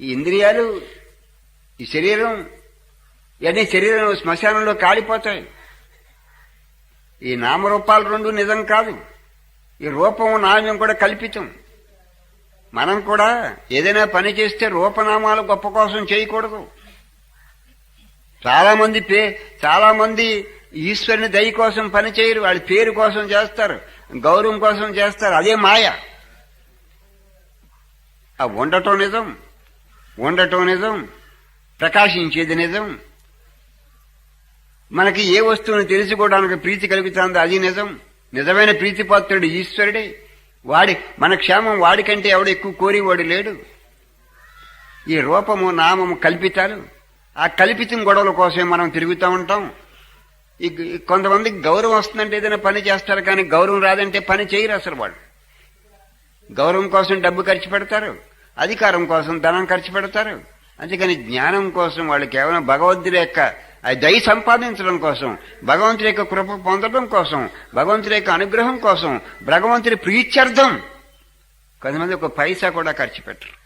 ఈ ఇంద్రియాలు ఈ శరీరం ఇవన్నీ శరీరం శ్మశానంలో కాలిపోతాయి. ఈ నామరూపాలు రెండు నిజం కాదు. ఈ రూపం నామ్యం కూడా కల్పితం. మనం కూడా ఏదైనా పని చేస్తే రూపనామాలు గొప్ప కోసం చేయకూడదు. చాలామంది పే చాలామంది ఈశ్వరుని దయ కోసం పని చేయరు. వాళ్ళ పేరు కోసం చేస్తారు. గౌరవం కోసం చేస్తారు. అదే మాయ. ఆ ఉండటం నిజం. ఉండటం నిజం ప్రకాశించేది నిజం. మనకి ఏ వస్తువుని తెలుసుకోవడానికి ప్రీతి కలుగుతుందో అది నిజం. నిజమైన ప్రీతిపాత్రుడు ఈశ్వరుడే. వాడి మన క్షేమం వాడికంటే ఎవడు ఎక్కువ కోరివాడు లేడు. ఈ రూపము నామము కల్పితాలు. ఆ కల్పితం గొడవల కోసమే మనం తిరుగుతూ ఉంటాం. ఈ కొంతమందికి గౌరవం వస్తుందంటే ఏదైనా పని చేస్తారు కానీ గౌరవం రాదంటే పని చేయరు అసలు వాళ్ళు. గౌరవం కోసం డబ్బు ఖర్చు పెడతారు. అధికారం కోసం ధనం ఖర్చు పెడతారు. అందుకని జ్ఞానం కోసం వాళ్ళు కేవలం భగవంతుడి యొక్క దయ సంపాదించడం కోసం భగవంతుడి యొక్క కృప పొందడం కోసం భగవంతుడి యొక్క అనుగ్రహం కోసం భగవంతుడి ప్రీత్యర్థం. కొంతమంది ఒక పైసా కూడా ఖర్చు పెట్టరు.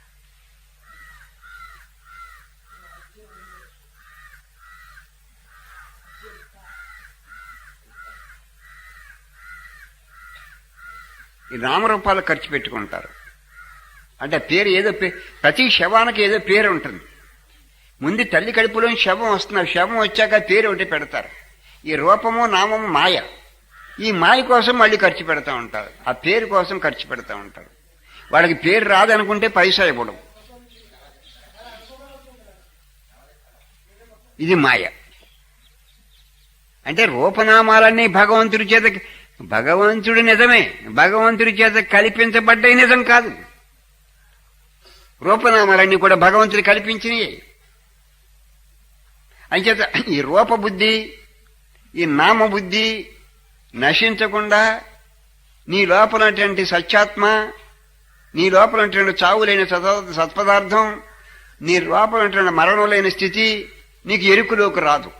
ఈ నామరూపాలు ఖర్చు పెట్టుకుంటారు. అంటే పేరు ఏదో పే- ప్రతి శవానికి ఏదో పేరు ఉంటుంది. ముందు తల్లి కడుపులో శవం వస్తున్నారు శవం వచ్చాక పేరు ఒకటి పెడతారు. ఈ రూపము నామము మాయ. ఈ మాయ కోసం మళ్ళీ ఖర్చు పెడతా ఉంటారు. ఆ పేరు కోసం ఖర్చు పెడతా ఉంటారు. వాళ్ళకి పేరు రాదనుకుంటే పైసా ఇవ్వడం. ఇది మాయ. అంటే రూపనామాలన్నీ భగవంతుడి చేత భగవంతుడు నిజమే. భగవంతుడి చేత కల్పించబడ్డాయి నిజం కాదు. రూపనామాలన్నీ కూడా భగవంతుని కల్పించినవి అంచేత ఈ రూపబుద్ధి ఈ నామబుద్ధి నశించకుండా నీ లోపలటువంటి సత్యాత్మ నీ లోపలటువంటి చావులైన సత- సత్పదార్థం నీ లోపలటువంటి మరణం లేని స్థితి నీకు ఎరుకులోకి రాదు.